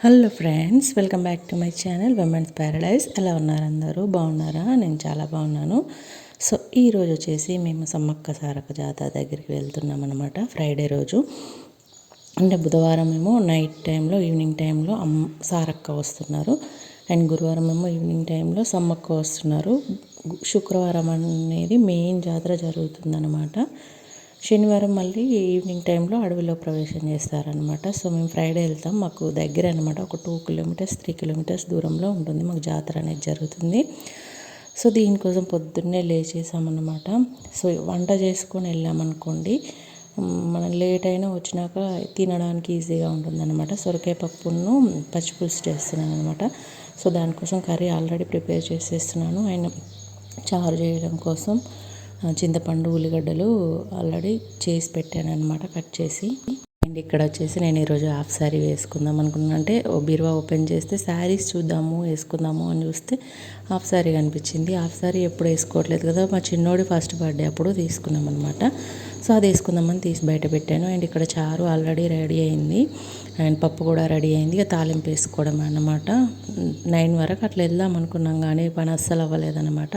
Hello friends welcome back to my channel women's paradise ఎలా ఉన్నారు అందరూ? బాగున్నారా? నేను చాలా బాగున్నాను. సో ఈరోజు వచ్చేసి మేము సమ్మక్క సారక్క జాతర దగ్గరికి వెళ్తున్నాం అనమాట ఫ్రైడే రోజు. అంటే బుధవారం ఏమో నైట్ టైంలో ఈవినింగ్ టైంలో అమ్మ సారక్క వస్తున్నారు. అండ్ గురువారం ఏమో ఈవినింగ్ టైంలో సమ్మక్క వస్తున్నారు. శుక్రవారం అనేది మెయిన్ జాతర జరుగుతుందన్నమాట. శనివారం మళ్ళీ ఈవినింగ్ టైంలో అడవిలో ప్రవేశం చేస్తారనమాట సో మేము ఫ్రైడే వెళ్తాం. మాకు దగ్గర అనమాట ఒక టూ కిలోమీటర్స్ త్రీ కిలోమీటర్స్ దూరంలో ఉంటుంది మాకు జాతర అనేది జరుగుతుంది. సో దీనికోసం పొద్దున్నే లేచేసామన్నమాట. సో వంట చేసుకొని వెళ్ళామనుకోండి మనం లేట్ అయినా వచ్చినాక తినడానికి ఈజీగా ఉంటుందన్నమాట. సొరకాయ పప్పును పచ్చిపులుసు చేస్తున్నాను అనమాట సో దానికోసం కర్రీ ఆల్రెడీ ప్రిపేర్ చేసేస్తున్నాను. అండ్ చారు చేయడం కోసం చింతపండు ఉల్లిగడ్డలు ఆల్రెడీ చేసి పెట్టాను అనమాట కట్ చేసి. అండ్ ఇక్కడ వచ్చేసి నేను ఈరోజు హాఫ్ శారీ వేసుకుందాం అనుకున్నాను. అంటే బీరువా ఓపెన్ చేస్తే శారీస్ చూద్దాము వేసుకుందాము అని చూస్తే హాఫ్ శారీ కనిపించింది. హాఫ్ శారీ ఎప్పుడు వేసుకోవట్లేదు కదా మా చిన్నోడి ఫస్ట్ బర్త్డే అప్పుడు తీసుకున్నాం అనమాట సో అది వేసుకుందామని తీసి బయట పెట్టాను. అండ్ ఇక్కడ చారు ఆల్రెడీ రెడీ అయింది. అండ్ పప్పు కూడా రెడీ అయింది. ఇక తాలింపు వేసుకోవడం అనమాట నైన్ వరకు అట్లా వెళ్దాం అనుకున్నాం కానీ పని అస్సలు అవ్వలేదన్నమాట.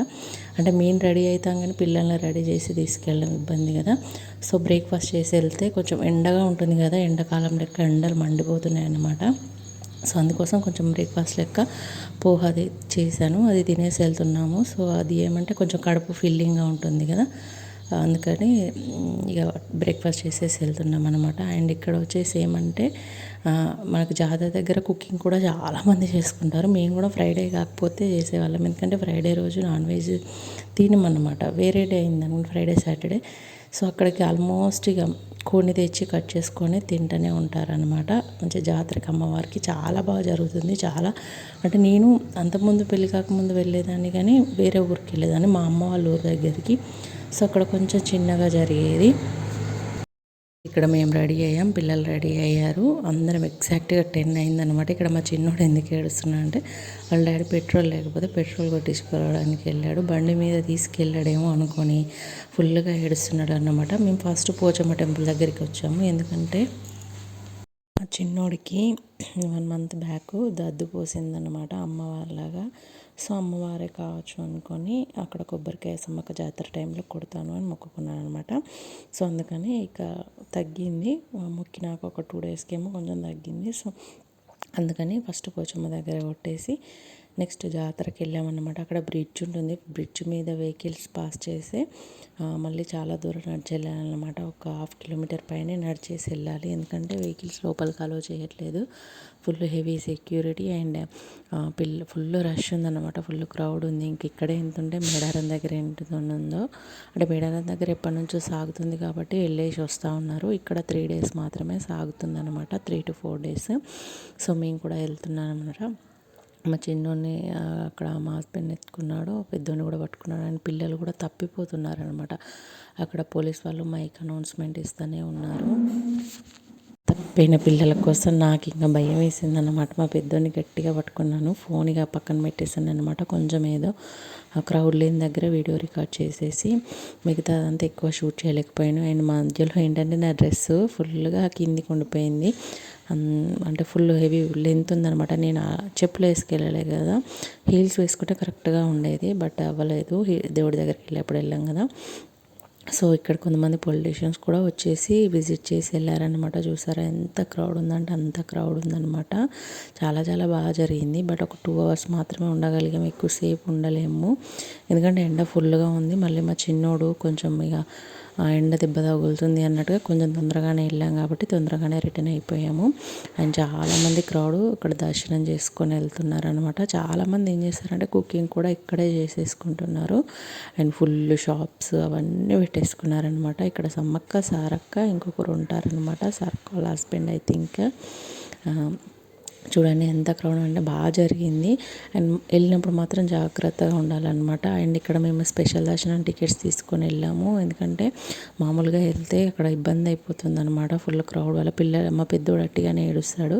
అంటే మేము రెడీ అవుతాం కానీ పిల్లల్ని రెడీ చేసి తీసుకెళ్ళడం ఇబ్బంది కదా. సో బ్రేక్ఫాస్ట్ చేసి వెళ్తే కొంచెం ఎండగా ఉంటుంది కదా. ఎండాకాలం లెక్క ఎండలు మండిపోతున్నాయి అన్నమాట. సో అందుకోసం కొంచెం బ్రేక్ఫాస్ట్ లెక్క పోహ అది చేశాను. అది తినేసి వెళ్తున్నాము. సో అది ఏమంటే కొంచెం కడుపు ఫిల్లింగ్గా ఉంటుంది కదా. అందుకని ఇక బ్రేక్ఫాస్ట్ చేసేసి వెళ్తున్నాం అనమాట అండ్ ఇక్కడ వచ్చేసి ఏమంటే మనకు జాతర దగ్గర కుకింగ్ కూడా చాలామంది చేసుకుంటారు. మేము కూడా ఫ్రైడే కాకపోతే చేసేవాళ్ళం. ఎందుకంటే ఫ్రైడే రోజు నాన్ వెజ్ తినమన్నమాట వేరే డే అయిందనమాట ఫ్రైడే సాటర్డే సో అక్కడికి ఆల్మోస్ట్ ఇక కోడిని తెచ్చి కట్ చేసుకొని తింటూనే ఉంటారనమాట మంచి జాతరకి అమ్మవారికి చాలా బాగా జరుగుతుంది. చాలా అంటే నేను అంతకుముందు పెళ్ళి కాకముందు వెళ్ళేదాన్ని కానీ వేరే ఊరికి వెళ్ళేదాన్ని. మా అమ్మ వాళ్ళ ఊరి దగ్గరికి. సో అక్కడ కొంచెం చిన్నగా జరిగేది. ఇక్కడ మేము రెడీ అయ్యాం పిల్లలు రెడీ అయ్యారు. అందరం ఎగ్జాక్ట్గా టెన్ అయిందనమాట ఇక్కడ మా చిన్నోడు ఎందుకు ఏడుస్తున్నా అంటే వాళ్ళ డాడీ పెట్రోల్ లేకపోతే పెట్రోల్ కొట్టించుకోవడానికి వెళ్ళాడు. బండి మీద తీసుకెళ్ళాడేమో అనుకొని ఫుల్గా ఏడుస్తున్నాడు అనమాట మేము ఫస్ట్ పోచమ్మ టెంపుల్ దగ్గరికి వచ్చాము. ఎందుకంటే చిన్నోడికి వన్ మంత్ బ్యాక్ దద్దు పోసిందనమాట అమ్మవారిలాగా. సో అమ్మవారే కావచ్చు అనుకొని అక్కడ కొబ్బరికాయ సమ్మక్క జాతర టైంలో కొడతాను అని మొక్కుకున్నాను అనమాట సో అందుకని ఇక తగ్గింది. మొక్కినాక ఒక టూ డేస్కి ఏమో కొంచెం తగ్గింది. సో అందుకని ఫస్ట్ పోచమ్మ దగ్గర కొట్టేసి నెక్స్ట్ జాతరకి వెళ్ళామన్నమాట. అక్కడ బ్రిడ్జ్ ఉంటుంది. బ్రిడ్జ్ మీద వెహికల్స్ పాస్ చేసి మళ్ళీ చాలా దూరం నడిచి వెళ్ళాలన్నమాట ఒక హాఫ్ కిలోమీటర్ పైనే నడిచేసి వెళ్ళాలి. ఎందుకంటే వెహికల్స్ లోపలికి అలో చేయట్లేదు. ఫుల్ హెవీ సెక్యూరిటీ అండ్ పిల్ల ఫుల్ రష్ ఉందన్నమాట. ఫుల్ క్రౌడ్ ఉంది. ఇంక ఇక్కడే ఎంత ఉంటే మేడారం దగ్గర ఎంత ఉందో అంటే మేడారం దగ్గర ఎప్పటి నుంచో సాగుతుంది కాబట్టి వెళ్ళేసి వస్తూ ఉన్నారు. ఇక్కడ త్రీ డేస్ మాత్రమే సాగుతుంది అనమాట three to four days. So మేము కూడా వెళ్తున్నాం అనమాట మా చిన్నోడిని అక్కడ మా హస్బెండ్ ఎత్తుకున్నాడు పెద్దోడిని కూడా పట్టుకున్నాడు. అండ్ పిల్లలు కూడా తప్పిపోతున్నారు అనమాట అక్కడ పోలీస్ వాళ్ళు మైక్ అనౌన్స్మెంట్ ఇస్తూనే ఉన్నారు. తప్పిపోయిన పిల్లల కోసం నాకు ఇంకా భయం వేసింది అనమాట మా పెద్దోని గట్టిగా పట్టుకున్నాను. ఫోన్ ఇక పక్కన పెట్టేసాను అనమాట కొంచెం ఏదో ఆ క్రౌడ్ లేని దగ్గర వీడియో రికార్డ్ చేసేసి మిగతా అదంతా ఎక్కువ షూట్ చేయలేకపోయాను. అండ్ మధ్యలో ఏంటంటే నా డ్రెస్ ఫుల్గా కిందికి ఉండిపోయింది. అంటే ఫుల్ హెవీ లెంత్ ఉందనమాట నేను చెప్పులు వేసుకెళ్ళలే కదా. హీల్స్ వేసుకుంటే కరెక్ట్గా ఉండేది బట్ అవ్వలేదు. దేవుడి దగ్గరికి వెళ్ళేప్పుడు వెళ్ళాం కదా. సో ఇక్కడ కొంతమంది పొలిటీషియన్స్ కూడా వచ్చేసి విజిట్ చేసి వెళ్ళారనమాట చూసారా ఎంత క్రౌడ్ ఉందంటే అంత క్రౌడ్ ఉందనమాట చాలా చాలా బాగా జరిగింది. బట్ ఒక టూ అవర్స్ మాత్రమే ఉండగలిగాము ఎక్కువసేపు ఉండలేము. ఎందుకంటే ఎండ ఫుల్గా ఉంది. మళ్ళీ మా చిన్నోడు కొంచెం ఇక ఎండ దెబ్బ తగులుతుంది అన్నట్టుగా కొంచెం తొందరగానే వెళ్ళాం కాబట్టి తొందరగానే రిటర్న్ అయిపోయాము. అండ్ చాలామంది క్రౌడ్ ఇక్కడ దర్శనం చేసుకొని వెళ్తున్నారు అనమాట చాలామంది ఏం చేస్తారంటే కుకింగ్ కూడా ఇక్కడే చేసేసుకుంటున్నారు. అండ్ ఫుల్ షాప్స్ అవన్నీ పెట్టేసుకున్నారనమాట ఇక్కడ సమ్మక్క సారక్క ఇంకొకరు ఉంటారనమాట సారక్క వాళ్ళ హస్బెండ్ ఐ థింక్. చూడండి ఎంత క్రౌడ్ అంటే బాగా జరిగింది. అండ్ వెళ్ళినప్పుడు మాత్రం జాగ్రత్తగా ఉండాలన్నమాట. అండ్ ఇక్కడ మేము స్పెషల్ దర్శనం టికెట్స్ తీసుకొని వెళ్ళాము. ఎందుకంటే మామూలుగా వెళ్తే అక్కడ ఇబ్బంది అయిపోతుంది అనమాట ఫుల్ క్రౌడ్ వల్ల పిల్లలు మా పెద్దోడు అట్టిగానే ఏడుస్తాడు.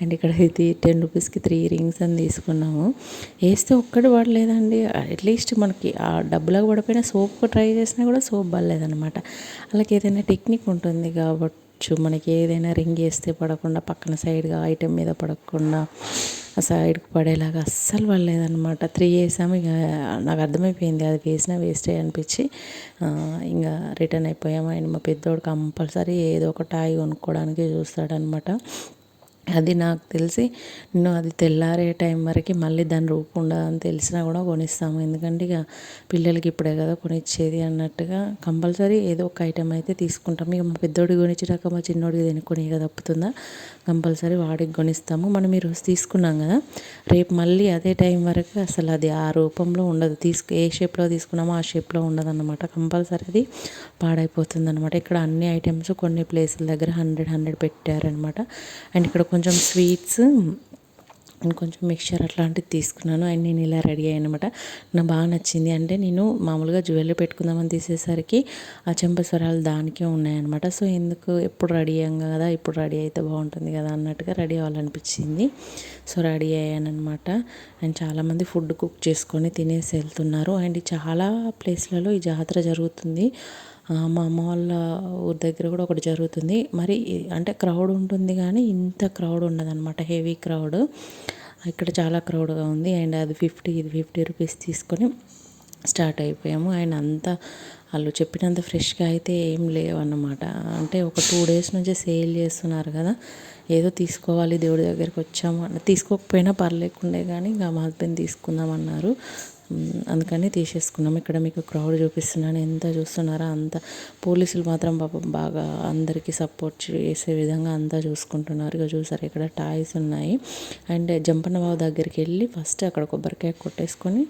అండ్ ఇక్కడ ఇది టెన్ రూపీస్కి త్రీ రింగ్స్ అని తీసుకున్నాము. వేస్తే ఒక్కటి పడలేదండి అట్లీస్ట్ మనకి ఆ డబ్బులకు పడిపోయిన సోప్ ట్రై చేసినా కూడా సోప్ పడలేదన్నమాట. అలాగే ఏదైనా టెక్నిక్ ఉంటుంది కాబట్టి పడవచ్చు మనకి ఏదైనా రింగ్ వేస్తే పడకుండా పక్కన సైడ్గా ఐటెం మీద పడకుండా ఆ సైడ్కి పడేలాగా అస్సలు పడలేదనమాట త్రీ వేసాము ఇక నాకు అర్థమైపోయింది. అది వేసినా వేస్టే అనిపించి ఇంకా రిటర్న్ అయిపోయాము. ఆయన మా పెద్దోడు కంపల్సరీ ఏదో ఒక టాయ్ కొనుక్కోవడానికి చూస్తాడనమాట అది నాకు తెలిసి నేను అది తెల్లారే టైం వరకు మళ్ళీ దాని రూపు ఉండదని తెలిసినా కూడా కొనిస్తాము. ఎందుకంటే ఇక పిల్లలకి ఇప్పుడే కదా కొనిచ్చేది అన్నట్టుగా కంపల్సరీ ఏదో ఒక ఐటెం అయితే తీసుకుంటాము. ఇక మా పెద్దోడికి కొనిచ్చినాక మా చిన్నోడికి తినుకొని ఇక తప్పుతుందా? కంపల్సరీ వాడికి కొనిస్తాము. మనం ఈరోజు తీసుకున్నాం కదా రేపు మళ్ళీ అదే టైం వరకు అసలు అది ఆ రూపంలో ఉండదు. తీసుకు ఏ షేప్లో తీసుకున్నామో ఆ షేప్లో ఉండదు అనమాట కంపల్సరీ అది పాడైపోతుంది అనమాట ఇక్కడ అన్ని ఐటమ్స్ కొన్ని ప్లేసుల దగ్గర హండ్రెడ్ హండ్రెడ్ పెట్టారనమాట అండ్ ఇక్కడ కొంచెం స్వీట్స్ అండ్ కొంచెం మిక్చర్ అట్లాంటివి తీసుకున్నాను. అండ్ నేను ఇలా రెడీ అయ్యానమాట నాకు బాగా నచ్చింది. అంటే నేను మామూలుగా జ్యువెలరీ పెట్టుకుందామని తీసేసరికి ఆ చెంపస్వరాలు దానికే ఉన్నాయన్నమాట. సో ఎందుకు ఎప్పుడు రెడీ అయ్యాం కదా ఇప్పుడు రెడీ అయితే బాగుంటుంది కదా అన్నట్టుగా రెడీ అవ్వాలనిపించింది. సో రెడీ అయ్యానమాట అండ్ చాలామంది ఫుడ్ కుక్ చేసుకొని తినేసి వెళ్తున్నారు. అండ్ చాలా ప్లేస్లలో ఈ జాతర జరుగుతుంది. మా అమ్మ వాళ్ళ ఊరి దగ్గర కూడా ఒకటి జరుగుతుంది. మరి అంటే క్రౌడ్ ఉంటుంది కానీ ఇంత క్రౌడ్ ఉండదు అనమాట హెవీ క్రౌడ్. ఇక్కడ చాలా క్రౌడ్గా ఉంది. అండ్ అది ఫిఫ్టీ ఇది ఫిఫ్టీ రూపీస్ తీసుకొని స్టార్ట్ అయిపోయాము. అండ్ అంతా వాళ్ళు చెప్పినంత ఫ్రెష్గా అయితే ఏం లేవన్నమాట. అంటే ఒక టూ డేస్ నుంచి సేల్ చేస్తున్నారు కదా. ఏదో తీసుకోవాలి దేవుడి దగ్గరికి వచ్చాము తీసుకోకపోయినా పర్లేకుండే కానీ ఇంకా మా హస్బెండ్ తీసుకుందామన్నారు. అందుకని తీసేసుకున్నాం. ఇక్కడ మీకు క్రౌడ్ చూపిస్తున్నాను. ఎంత చూస్తున్నారా అంత. పోలీసులు మాత్రం పాపం బాగా అందరికీ సపోర్ట్ చేసే విధంగా అంతా చూసుకుంటున్నారు. ఇక చూసారు ఇక్కడ టాయ్స్ ఉన్నాయి. అండ్ జంపన్న బాబు దగ్గరికి వెళ్ళి ఫస్ట్ అక్కడ కొబ్బరికాయ కొట్టేసుకొని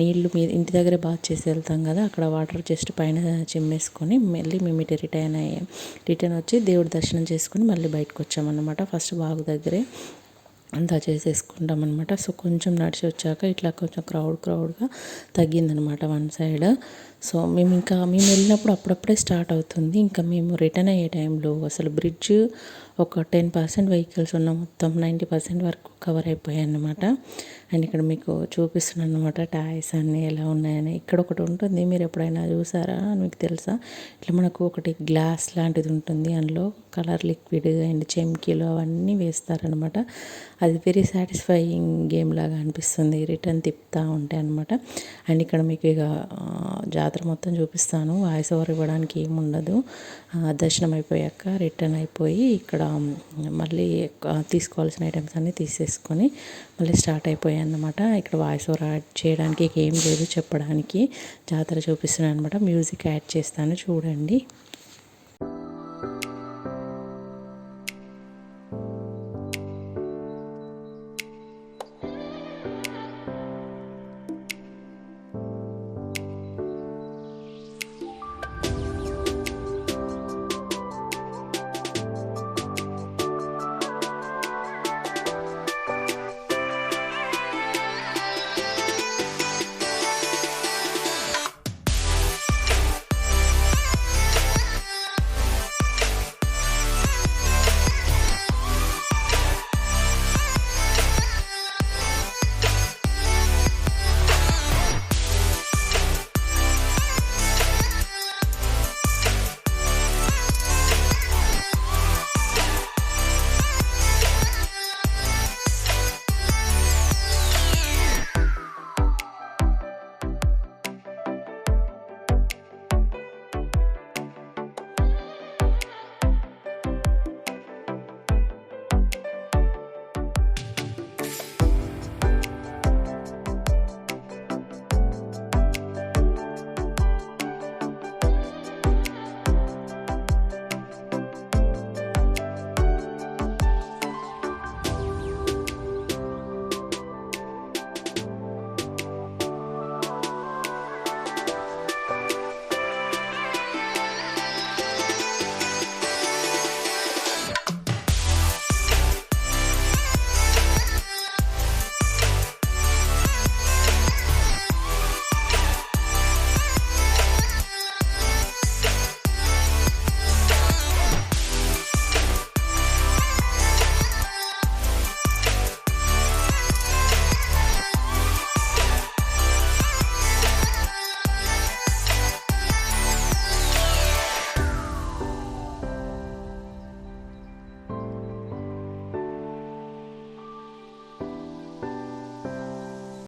నీళ్ళు మీ ఇంటి దగ్గరే బాత్ చేసి వెళ్తాం కదా అక్కడ వాటర్ జస్ట్ పైన చిమ్మేసుకొని మళ్ళీ మేము ఇటు రిటర్న్ అయ్యాం రిటర్న్ వచ్చి దేవుడి దర్శనం చేసుకుని మళ్ళీ బయటకు వచ్చామన్నమాట ఫస్ట్ బాగు దగ్గరే. అంతా చేసేసుకుంటాం అనమాట సో కొంచెం నడిచి వచ్చాక ఇట్లా కొంచెం క్రౌడ్ క్రౌడ్గా తగ్గిందనమాట వన్ సైడ్. సో మేము ఇంకా మేము వెళ్ళినప్పుడు అప్పుడప్పుడే స్టార్ట్ అవుతుంది. ఇంకా మేము రిటర్న్ అయ్యే టైంలో అసలు బ్రిడ్జ్ ఒక టెన్ పర్సెంట్ వెహికల్స్ ఉన్న మొత్తం నైంటీ పర్సెంట్ వరకు కవర్ అయిపోయాయి అన్నమాట. అండ్ ఇక్కడ మీకు చూపిస్తున్నాను అనమాట టాయ్స్ అన్నీ ఎలా ఉన్నాయని. ఇక్కడ ఒకటి ఉంటుంది మీరు ఎప్పుడైనా చూసారా మీకు తెలుసా? ఇట్లా మనకు ఒకటి గ్లాస్ లాంటిది ఉంటుంది. అందులో కలర్ లిక్విడ్ అండ్ చెమ్కీలు అవన్నీ వేస్తారనమాట అది వెరీ సాటిస్ఫైయింగ్ గేమ్ లాగా అనిపిస్తుంది. రిటర్న్ తిప్పుతూ ఉంటాయి అనమాట అండ్ ఇక్కడ మీకు ఇక జాతర మొత్తం చూపిస్తాను. వాయిస్ ఓవర్ ఇవ్వడానికి ఏముండదు. దర్శనం అయిపోయాక రిటర్న్ అయిపోయి ఇక్కడ మళ్ళీ తీసుకోవాల్సిన ఐటమ్స్ అన్నీ తీసేసుకొని మళ్ళీ స్టార్ట్ అయిపోయాయి అన్నమాట ఇక్కడ వాయిస్ ఓవర్ యాడ్ చేయడానికి ఏం లేదు చెప్పడానికి. జాతర చూపిస్తున్నాను అనమాట మ్యూజిక్ యాడ్ చేస్తాను. చూడండి.